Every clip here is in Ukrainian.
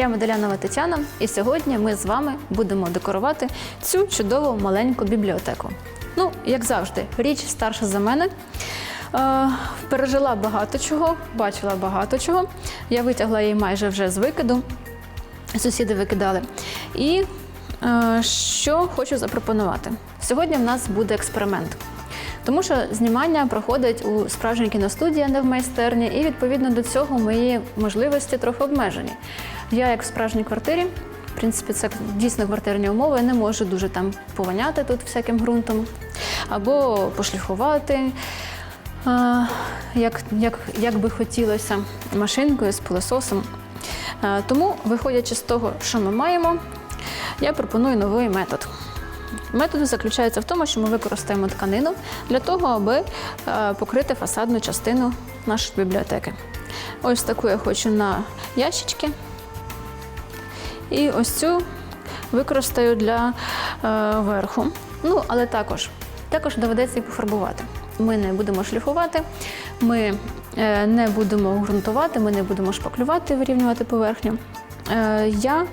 Я Медалянова Тетяна, і сьогодні ми з вами будемо декорувати цю чудову маленьку бібліотеку. Ну, як завжди, річ старша за мене. Е, пережила багато чого, бачила багато чого. Я витягла її майже вже з викиду. Сусіди викидали. І е, що хочу запропонувати? Сьогодні в нас буде експеримент. Тому що знімання проходить у справжній кіностудії, а не в майстерні, і відповідно до цього мої можливості трохи обмежені. Я, як в справжній квартирі, в принципі, це дійсно квартирні умови, я не можу дуже там пованяти тут всяким ґрунтом або пошліфувати. е, Як, як, як би хотілося машинкою з пилососом. Тому, виходячи з того, що ми маємо, я пропоную новий метод. Метод заключається в тому, що ми використаємо тканину для того, аби е, покрити фасадну частину нашої бібліотеки. Ось таку я хочу на ящички. І ось цю використаю для е, верху. Ну, але також, також доведеться і пофарбувати. Ми не будемо шліфувати, ми е, не будемо ґрунтувати, ми не будемо шпаклювати, вирівнювати поверхню. Е, Я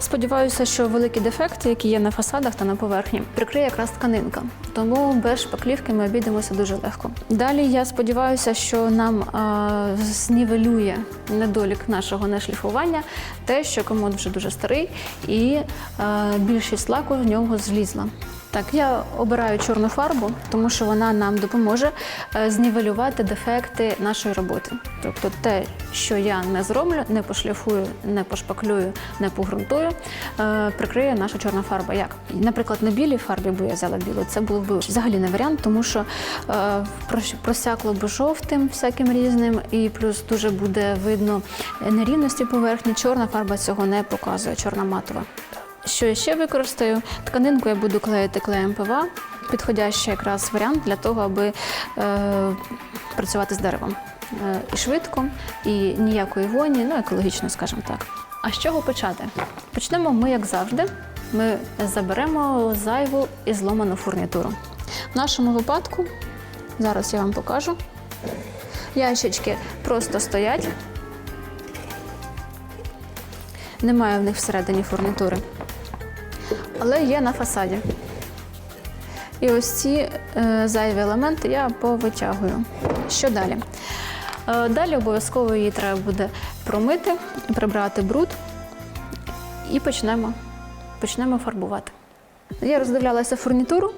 сподіваюся, що великі дефекти, які є на фасадах та на поверхні, прикриє якраз тканинка. Тому без шпаклівки ми обійдемося дуже легко. Далі я сподіваюся, що нам а, знівелює недолік нашого нешліфування, те, що комод вже дуже старий, і а, більшість лаку в нього злізла. Так, я обираю чорну фарбу, тому що вона нам допоможе е, знівелювати дефекти нашої роботи. Тобто те, що я не зроблю, не пошліфую, не пошпаклюю, не погрунтую, е, прикриє наша чорна фарба. Як? Наприклад, на білій фарбі, бо я взяла білу, це був би взагалі не варіант, тому що е, просякло б жовтим всяким різним, і плюс дуже буде видно нерівності поверхні. Чорна фарба цього не показує, чорна матова. Що я ще використаю? Тканинку я буду клеїти клеєм ПВА. Підходящий якраз варіант для того, аби е, працювати з деревом. Е, і швидко, і ніякої воні, ну екологічно, скажімо так. А з чого почати? Почнемо ми, як завжди. Ми заберемо зайву і зломану фурнітуру. В нашому випадку, зараз я вам покажу, ящички просто стоять. Немає в них всередині фурнітури але є на фасаді. І ось ці е, зайві елементи я повитягую. Що далі? Е, далі обов'язково її треба буде промити, прибрати бруд і почнемо, почнемо фарбувати. Я роздивлялася фурнітуру.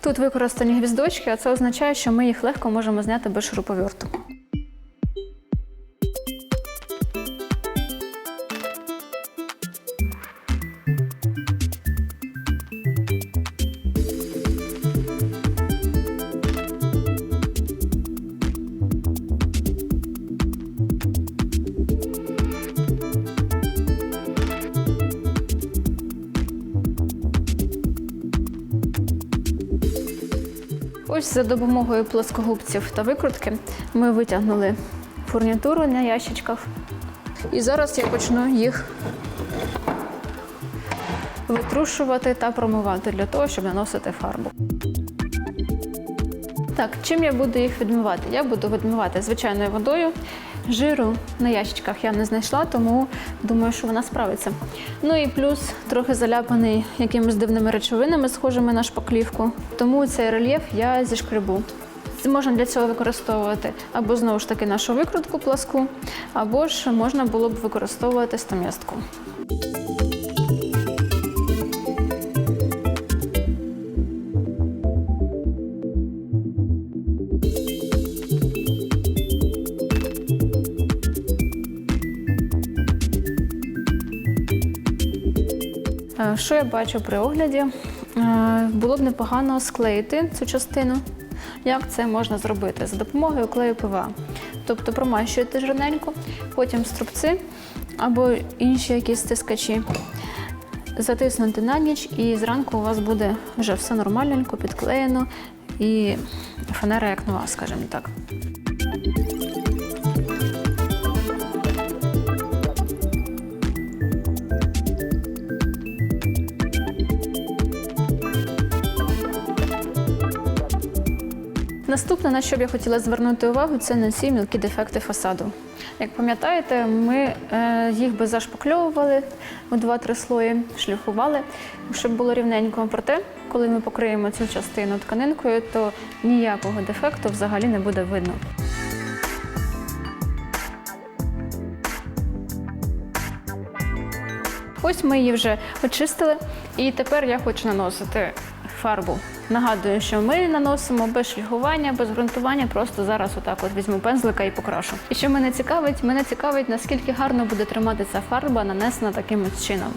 Тут використані гвіздочки, а це означає, що ми їх легко можемо зняти без шуруповерту. За допомогою плоскогубців та викрутки ми витягнули фурнітуру на ящичках. І зараз я почну їх витрушувати та промивати для того, щоб наносити фарбу. Так, чим я буду їх відмивати? Я буду відмивати звичайною водою. Жиру на ящичках я не знайшла, тому думаю, що вона справиться. Ну і плюс трохи заляпаний якимись дивними речовинами, схожими на шпаклівку. Тому цей рельєф я зішкребу. Можна для цього використовувати або знову ж таки нашу викрутку пласку, або ж можна було б використовувати стам'ястку. Що я бачу при огляді? Е, Було б непогано склеїти цю частину. Як це можна зробити? За допомогою клею ПВА. Тобто промащуєте жирненько, потім струбці або інші якісь стискачі. Затиснути на ніч, і зранку у вас буде вже все нормальненько, підклеєно і фанера як нова, скажімо так. Наступне, на що б я хотіла звернути увагу, це на ці мілкі дефекти фасаду. Як пам'ятаєте, ми е, їх би зашпакльовували у 2-3 слої, шліфували, щоб було рівненько. Проте, коли ми покриємо цю частину тканинкою, то ніякого дефекту взагалі не буде видно. Ось ми її вже очистили, і тепер я хочу наносити фарбу. Нагадую, що ми наносимо без шліфування, без ґрунтування, просто зараз отак от візьму пензлика і покрашу. І що мене цікавить, мене цікавить, наскільки гарно буде триматися фарба, нанесена таким от чином.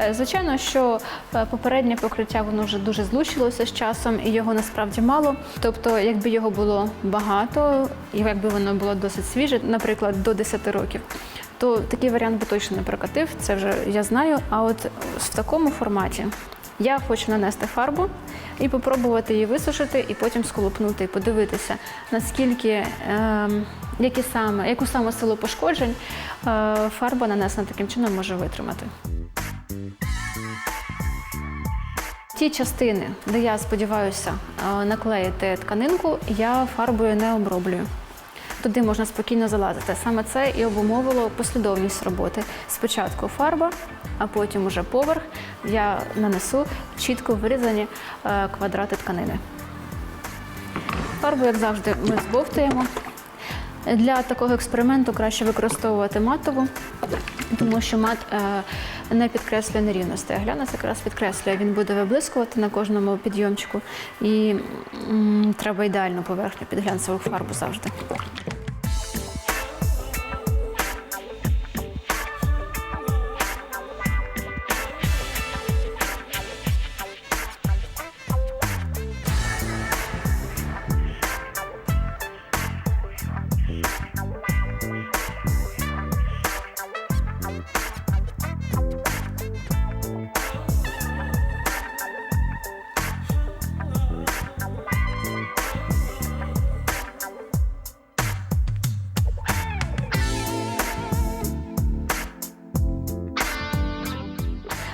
Е, Звичайно, що е, попереднє покриття воно вже дуже злущилося з часом, і його насправді мало. Тобто, якби його було багато, і якби воно було досить свіже, наприклад, до 10 років, то такий варіант би точно не прокатив, це вже я знаю. А от в такому форматі я хочу нанести фарбу і попробувати її висушити, і потім сколопнути, і подивитися, наскільки ем, які саме, яку саме силу пошкоджень е, фарба нанесена таким чином може витримати. Ті частини, де я сподіваюся е, наклеїти тканинку, я фарбою не оброблюю. Туди можна спокійно залазити. Саме це і обумовило послідовність роботи. Спочатку фарба, а потім уже поверх я нанесу чітко вирізані е, квадрати тканини. Фарбу, як завжди, ми збовтуємо. Для такого експерименту краще використовувати матову, тому що мат е, не підкреслює нерівності, а глянець якраз підкреслює. Він буде виблискувати на кожному підйомчику, і м, треба ідеальну поверхню під глянцеву фарбу завжди.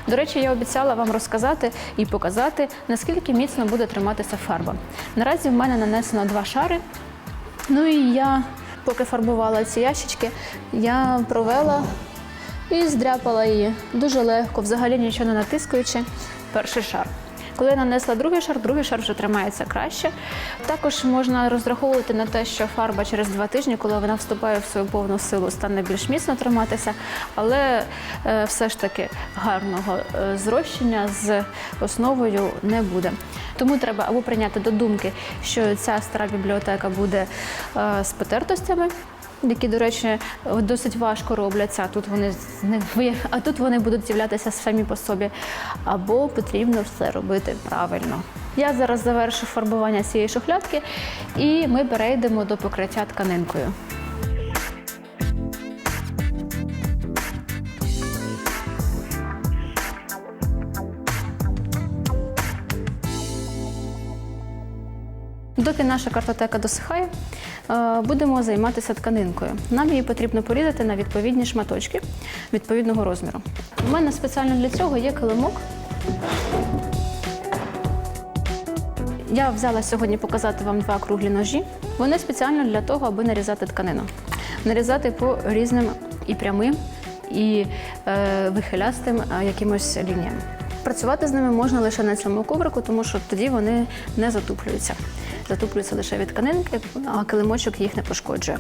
До речі, я обіцяла вам розказати і показати, наскільки міцно буде триматися фарба. Наразі в мене нанесено два шари. Ну і я, поки фарбувала ці ящички, я провела і здряпала її дуже легко, взагалі нічого не натискуючи. Перший шар. Коли я нанесла другий шар, другий шар вже тримається краще. Також можна розраховувати на те, що фарба через два тижні, коли вона вступає в свою повну силу, стане більш міцно триматися, але е, все ж таки гарного е, зрощення з основою не буде. Тому треба або прийняти до думки, що ця стара бібліотека буде е, з потертостями. Які, до речі, досить важко робляться, тут вони з- ви- а тут вони будуть з'являтися самі по собі. Або потрібно все робити правильно. Я зараз завершу фарбування цієї шухлядки, і ми перейдемо до покриття тканинкою. Доки наша картотека досихає, е, будемо займатися тканинкою. Нам її потрібно порізати на відповідні шматочки відповідного розміру. У мене спеціально для цього є килимок. Я взяла сьогодні показати вам два круглі ножі. Вони спеціально для того, аби нарізати тканину. Нарізати по різним і прямим, і е, вихилястим е, якимось лініям. Працювати з ними можна лише на цьому коврику, тому що тоді вони не затуплюються. Затуплюються лише від тканинки, а килимочок їх не пошкоджує.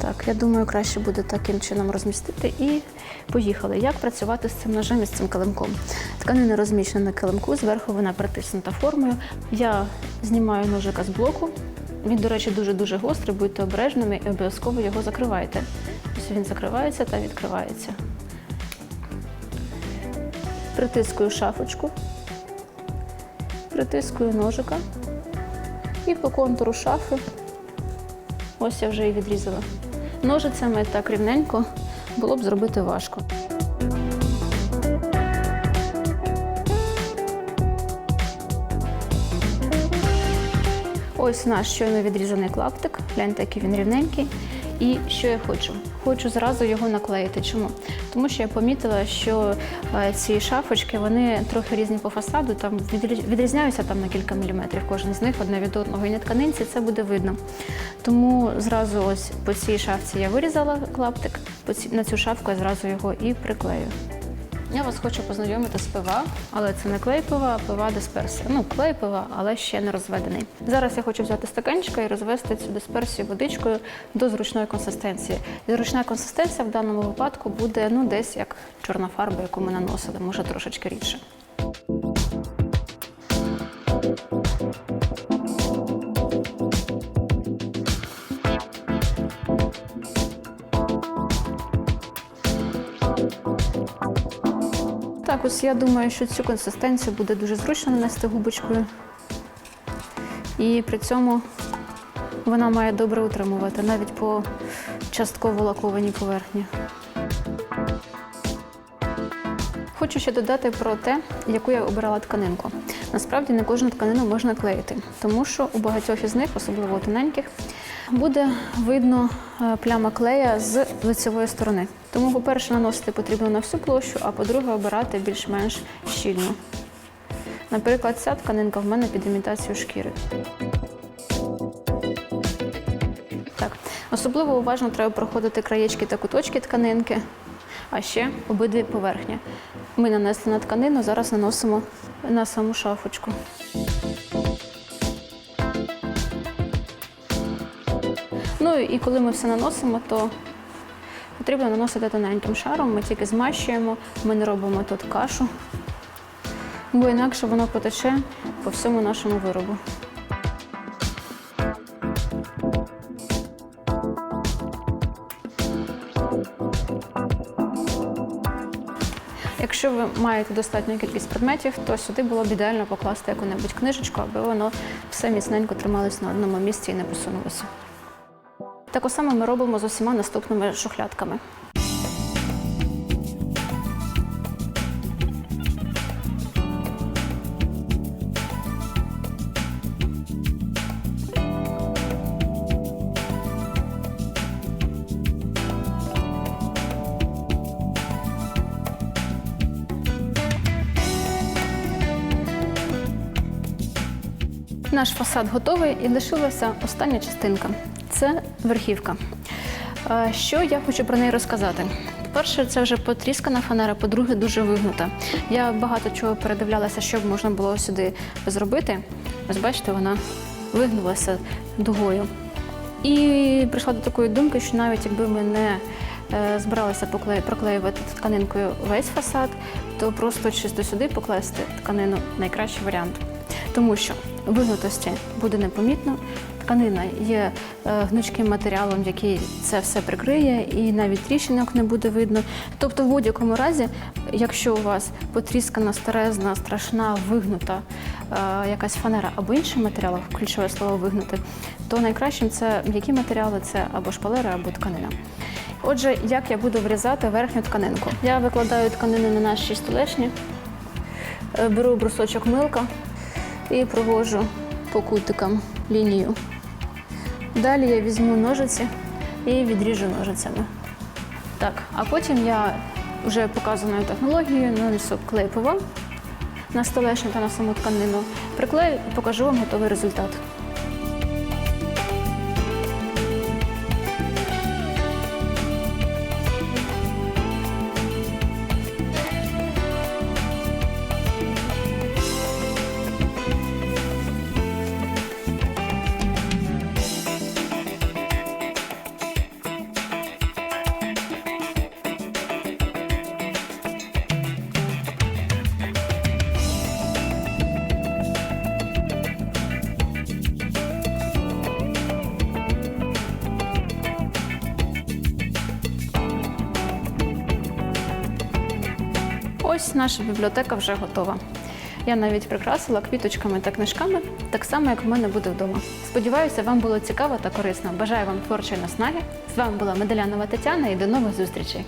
Так, я думаю, краще буде таким чином розмістити і поїхали. Як працювати з цим ножем і з цим килимком? Тканина розміщена на килимку, зверху вона притиснута формою. Я знімаю ножика з блоку. Він, до речі, дуже-дуже гострий, будьте обережними і обов'язково його закривайте. Він закривається та відкривається. Притискую шафочку, притискую ножика і по контуру шафи Ось я вже її відрізала. Ножицями так рівненько було б зробити важко. Ось наш щойно відрізаний клаптик. Гляньте, який він рівненький. І що я хочу? хочу зразу його наклеїти. Чому? Тому що я помітила, що е, ці шафочки вони трохи різні по фасаду, там відрізняються там на кілька міліметрів. Кожен з них одне від одного. І на тканинці це буде видно. Тому зразу ось по цій шафці я вирізала клаптик, на цю шафку я зразу його і приклею. Я вас хочу познайомити з пива, але це не клей пива, а пива дисперсія. Ну, клей пива, але ще не розведений. Зараз я хочу взяти стаканчика і розвести цю дисперсію водичкою до зручної консистенції. Зручна консистенція в даному випадку буде ну, десь як чорна фарба, яку ми наносили, може трошечки рідше. Ось я думаю, що цю консистенцію буде дуже зручно нанести губочкою. І при цьому вона має добре утримувати навіть по частково лакованій поверхні. Хочу ще додати про те, яку я обирала тканинку. Насправді не кожну тканину можна клеїти, тому що у багатьох із них, особливо тоненьких, буде видно е, пляма клея з лицевої сторони. Тому, по-перше, наносити потрібно на всю площу, а по-друге, обирати більш-менш щільно. Наприклад, ця тканинка в мене під імітацію шкіри. Так, особливо уважно треба проходити краєчки та куточки тканинки, а ще обидві поверхні. Ми нанесли на тканину, зараз наносимо на саму шафочку. Ну і коли ми все наносимо, то потрібно наносити тоненьким шаром. Ми тільки змащуємо, ми не робимо тут кашу, бо інакше воно потече по всьому нашому виробу. Якщо ви маєте достатню кількість предметів, то сюди було б ідеально покласти яку-небудь книжечку, аби воно все міцненько трималось на одному місці і не посунулося. Так само ми робимо з усіма наступними шухлядками. Наш фасад готовий і лишилася остання частинка це верхівка. Е, Що я хочу про неї розказати? По-перше, це вже потріскана фанера, по-друге, дуже вигнута. Я багато чого передивлялася, що б можна було сюди зробити. Ось бачите, вона вигнулася дугою. І прийшла до такої думки, що навіть якби ми не е, збиралися проклеювати тканинкою весь фасад, то просто чисто сюди покласти тканину найкращий варіант. Тому що вигнутості буде непомітно, тканина є е, гнучким матеріалом, який це все прикриє, і навіть тріщинок не буде видно. Тобто, в будь-якому разі, якщо у вас потріскана, старезна, страшна, вигнута е, якась фанера або інший матеріал, ключове слово вигнути, то найкращим це м'які матеріали, це або шпалери, або тканина. Отже, як я буду врізати верхню тканинку? Я викладаю тканину на наші столешні, е, беру брусочок милка і провожу по кутикам лінію. Далі я візьму ножиці і відріжу ножицями. Так, а потім я вже показаною технологією нанесу клей пива на столешню та на саму тканину. Приклею і покажу вам готовий результат. Ось наша бібліотека вже готова. Я навіть прикрасила квіточками та книжками, так само, як в мене буде вдома. Сподіваюся, вам було цікаво та корисно. Бажаю вам творчої наснаги. З вами була Медалянова Тетяна і до нових зустрічей.